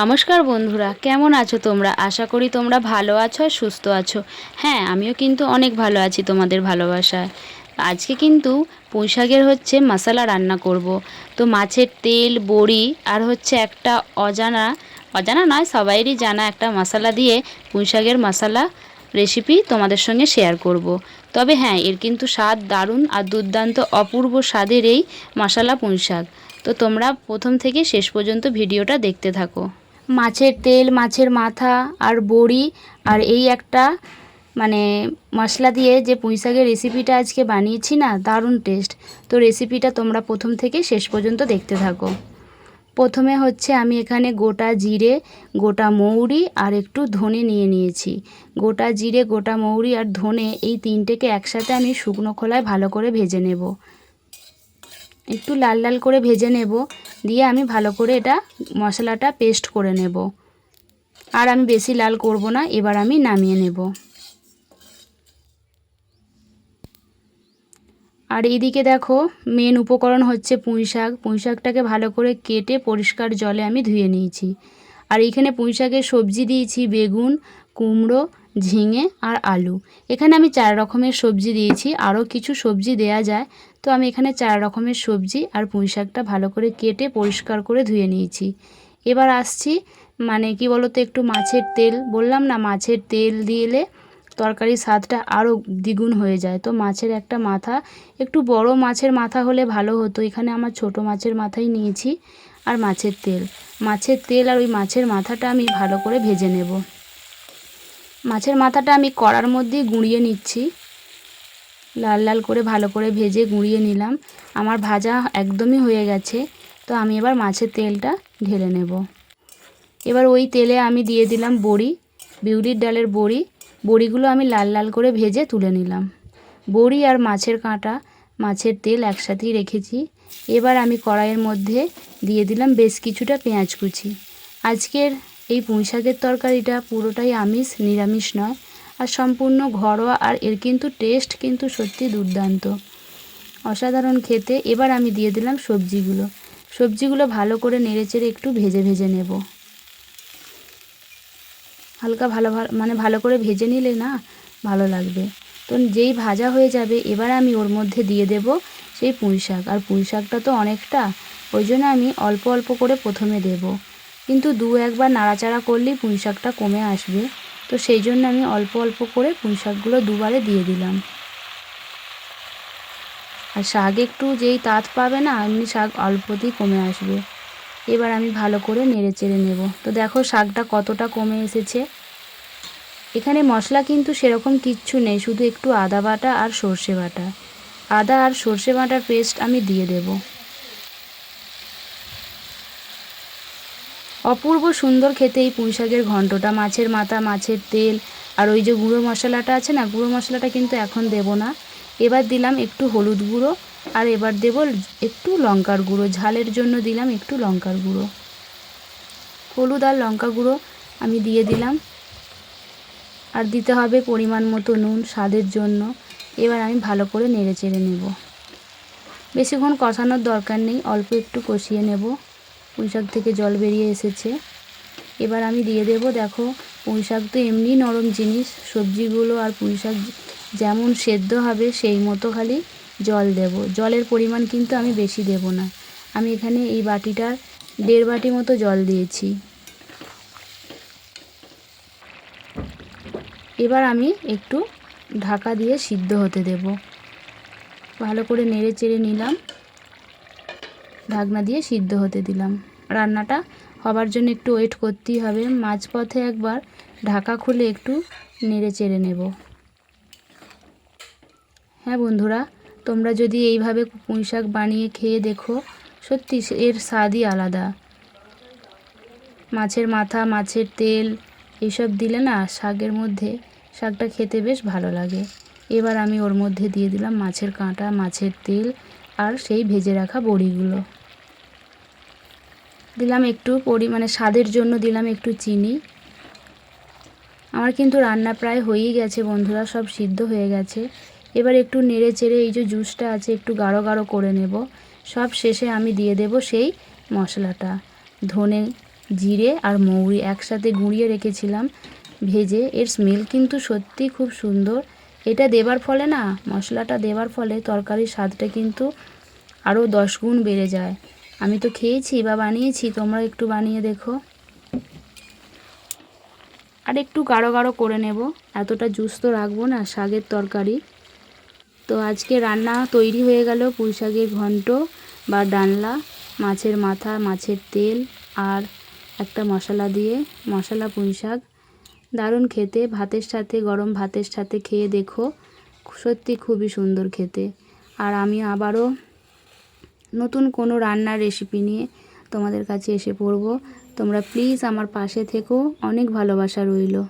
নমস্কার বন্ধুরা, কেমন আছো তোমরা? আশা করি তোমরা ভালো আছো আর সুস্থ আছো। হ্যাঁ আমিও কিন্তু অনেক ভালো আছি তোমাদের ভালোবাসায়। আজকে কিন্তু পুঁইশাকের হচ্ছে মশলা রান্না করব। তো মাছের তেল, বড়ি আর হচ্ছে একটা অজানা অজানা নয়, সবাইরই জানা একটা মশলা দিয়ে পুঁইশাকের মশলা রেসিপি তোমাদের সঙ্গে শেয়ার করব। তবে হ্যাঁ এর কিন্তু স্বাদ দারুণ আর দুর্দান্ত অপূর্ব স্বাদের এই মশলা পুঁইশাক তো তোমরা প্রথম থেকে শেষ পর্যন্ত ভিডিওটা দেখতে থাকো। মাছের তেল, মাছের মাথা আর বড়ি আর এই একটা মানে মশলা দিয়ে যে পুঁইশাকের রেসিপিটা আজকে বানিয়েছি না, দারুণ টেস্ট তো রেসিপিটা তোমরা প্রথম থেকে শেষ পর্যন্ত দেখতে থাকো। প্রথমে হচ্ছে আমি এখানে গোটা জিরে, গোটা মৌরি আর একটু ধনে নিয়ে নিয়েছি। গোটা জিরে, গোটা মৌরি আর ধনে এই তিনটেকে একসাথে আমি শুকনো খোলায় ভালো করে ভেজে নেব। একটু লাল লাল করে ভেজে নেব। দিয়ে আমি ভালো করে এটা মশলাটা পেস্ট করে নেব। আর আমি বেশি লাল করব না, এবার আমি নামিয়ে নেব। আর এদিকে দেখো মেন উপকরণ হচ্ছে পুঁই শাক। পুঁই শাকটাকে ভালো করে কেটে পরিষ্কার জলে আমি ধুয়ে নিয়েছি। আর এইখানে পুঁই শাকের সবজি দিয়েছি, বেগুন, কুমড়ো ঝিঙে আর আলু। এখানে আমি চার রকমের সবজি দিয়েছি। আরও কিছু সবজি দেয়া যায়। তো আমি এখানে চার রকমের সবজি আর পুঁই শাকটা ভালো করে কেটে পরিষ্কার করে ধুয়ে নিয়েছি। এবার আসছি মানে কি বলতো, একটু মাছের তেল। বললাম না, মাছের তেল দিলে তরকারির স্বাদটা আরও দ্বিগুণ হয়ে যায়। তো মাছের একটা মাথা, একটু বড় মাছের মাথা হলে ভালো হতো। এখানে আমার ছোট মাছের মাথাই নিয়েছি আর মাছের তেল। মাছের তেল আর ওই মাছের মাথাটা আমি ভালো করে ভেজে নেব। মাছের মাথাটা আমি কড়ার মধ্যেই গুঁড়িয়ে নিচ্ছি। লাল লাল করে ভালো করে ভেজে গুঁড়িয়ে নিলাম। আমার ভাজা একদমই হয়ে গেছে, তো আমি এবার মাছের তেলটা ঢেলে নেব। এবার ওই তেলে আমি দিয়ে দিলাম বড়ি, বিউলির ডালের বড়ি। বড়িগুলো আমি লাল লাল করে ভেজে তুলে নিলাম। বড়ি আর মাছের কাঁটা, মাছের তেল একসাথেই রেখেছি। এবার আমি কড়াইয়ের মধ্যে দিয়ে দিলাম বেশ কিছুটা পেঁয়াজ কুচি। আজকের এই পুঁই শাকের তরকারিটা পুরোটাই আমিষ, নিরামিষ নয়। আর সম্পূর্ণ ঘরোয়া আর এর কিন্তু টেস্ট কিন্তু সত্যি দুর্দান্ত। অসাধারণ খেতে এবার আমি দিয়ে দিলাম সবজিগুলো। সবজিগুলো ভালো করে নেড়েচেড়ে একটু ভেজে ভেজে নেব। হালকা ভালো ভালো মানে ভালো করে ভেজে নিলে না ভালো লাগবে। তো যেই ভাজা হয়ে যাবে এবার আমি ওর মধ্যে দিয়ে দেব সেই পুঁই শাক আর পুঁই শাকটা তো অনেকটা, ওই জন্য আমি অল্প অল্প করে প্রথমে দেব। কিন্তু দু একবার নাড়াচাড়া করলেই পুঁই শাকটা কমে আসবে। তো সেই জন্য আমি অল্প অল্প করে পুঁই শাকগুলো দুবারে দিয়ে দিলাম। আর শাক একটু যেই তাঁত পাবে না, এমনি শাক অল্পতেই কমে আসবে। এবার আমি ভালো করে নেড়ে চেড়ে নেব। তো দেখো শাকটা কতটা কমে এসেছে। এখানে মশলা কিন্তু সেরকম কিচ্ছু নেই, শুধু একটু আদা বাটা আর সর্ষে বাটা। আদা আর সর্ষে বাটার পেস্ট আমি দিয়ে দেব। অপূর্ব সুন্দর খেতে এই পুঁই শাকের ঘন্টটা। মাছের মাথা, মাছের তেল, আর ওই যে গুঁড়ো মশলাটা আছে না, গুঁড়ো মশলাটা কিন্তু এখন দেব না। এবার দিলাম একটু হলুদ গুঁড়ো, আর এবার দেব একটু লঙ্কার গুঁড়ো। ঝালের জন্য দিলাম একটু লঙ্কার গুঁড়ো। হলুদ আর লঙ্কা গুঁড়ো আমি দিয়ে দিলাম। আর দিতে হবে পরিমাণ মতো নুন স্বাদের জন্য। এবার আমি ভালো করে নেড়ে চেড়ে নেব। বেশিক্ষণ কষানোর দরকার নেই, অল্প একটু কষিয়ে নেব। পুঁই শাক থেকে জল বেরিয়ে এসেছে। এবার আমি দিয়ে দেব, দেখো পুঁই শাক তো এমনি নরম জিনিস। সবজিগুলো আর পুঁই শাক যেমন সেদ্ধ হবে, সেই মতো খালি জল দেব। জলের পরিমাণ কিন্তু আমি বেশি দেব না। আমি এখানে এই বাটিটার দেড় বাটি মতো জল দিয়েছি। এবার আমি একটু ঢাকা দিয়ে সিদ্ধ হতে দেব। ভালো করে নেড়ে চেড়ে নিলাম। ঢাকনা দিয়ে সিদ্ধ হতে দিলাম। রান্নাটা হবার জন্য একটু ওয়েট করতেই হবে। মাঝপথে একবার ঢাকা খুলে একটু নেড়ে চেড়ে নেব। হ্যাঁ বন্ধুরা, তোমরা যদি এইভাবে পুঁই শাক বানিয়ে খেয়ে দেখো, সত্যি এর স্বাদই আলাদা। মাছের মাথা, মাছের তেল এইসব দিলে না শাকের মধ্যে শাকটা খেতে বেশ ভালো লাগে। এবার আমি ওর মধ্যে দিয়ে দিলাম মাছের কাঁটা, মাছের তেল আর সেই ভেজে রাখা বড়িগুলো। দিলাম একটু পরিমাণে স্বাদের জন্য দিলাম একটু চিনি। আমার কিন্তু রান্না প্রায় হয়েই গেছে বন্ধুরা, সব সিদ্ধ হয়ে গেছে। এবার একটু নেড়ে চেড়ে এই যে জুসটা আছে একটু গাঢ় গাঢ় করে নেব। সব শেষে আমি দিয়ে দেব সেই মশলাটা। ধনে, জিরে আর মৌরি একসাথে গুঁড়িয়ে রেখেছিলাম ভেজে। এর স্মেল কিন্তু সত্যি খুব সুন্দর। এটা দেবার ফলে না, মশলাটা দেবার ফলে তরকারির স্বাদটা কিন্তু আরও দশ গুণ বেড়ে যায়। আমি তো খেয়েছি বা বানিয়েছি, তোমরা একটু বানিয়ে দেখো। আর একটু গাঢ় গাঢ় করে নেব। এতটা জুস তো রাখব না, শাকের তরকারি। তো আজকে রান্না তৈরি হয়ে গেল পুঁই শাকের ঘন্ট বা ডালনা মাছের মাথা, মাছের তেল আর একটা মশলা দিয়ে, মশলা, পুঁই শাক। দারুণ খেতে, ভাতের সাথে, গরম ভাতের সাথে খেয়ে দেখো। সত্যি খুবই সুন্দর খেতে। আর আমি আবারও নতুন কোনো রান্নার রেসিপি নিয়ে তোমাদের কাছে এসে পড়ব। তোমরা প্লিজ আমার পাশে থেকো। অনেক ভালোবাসা রইল।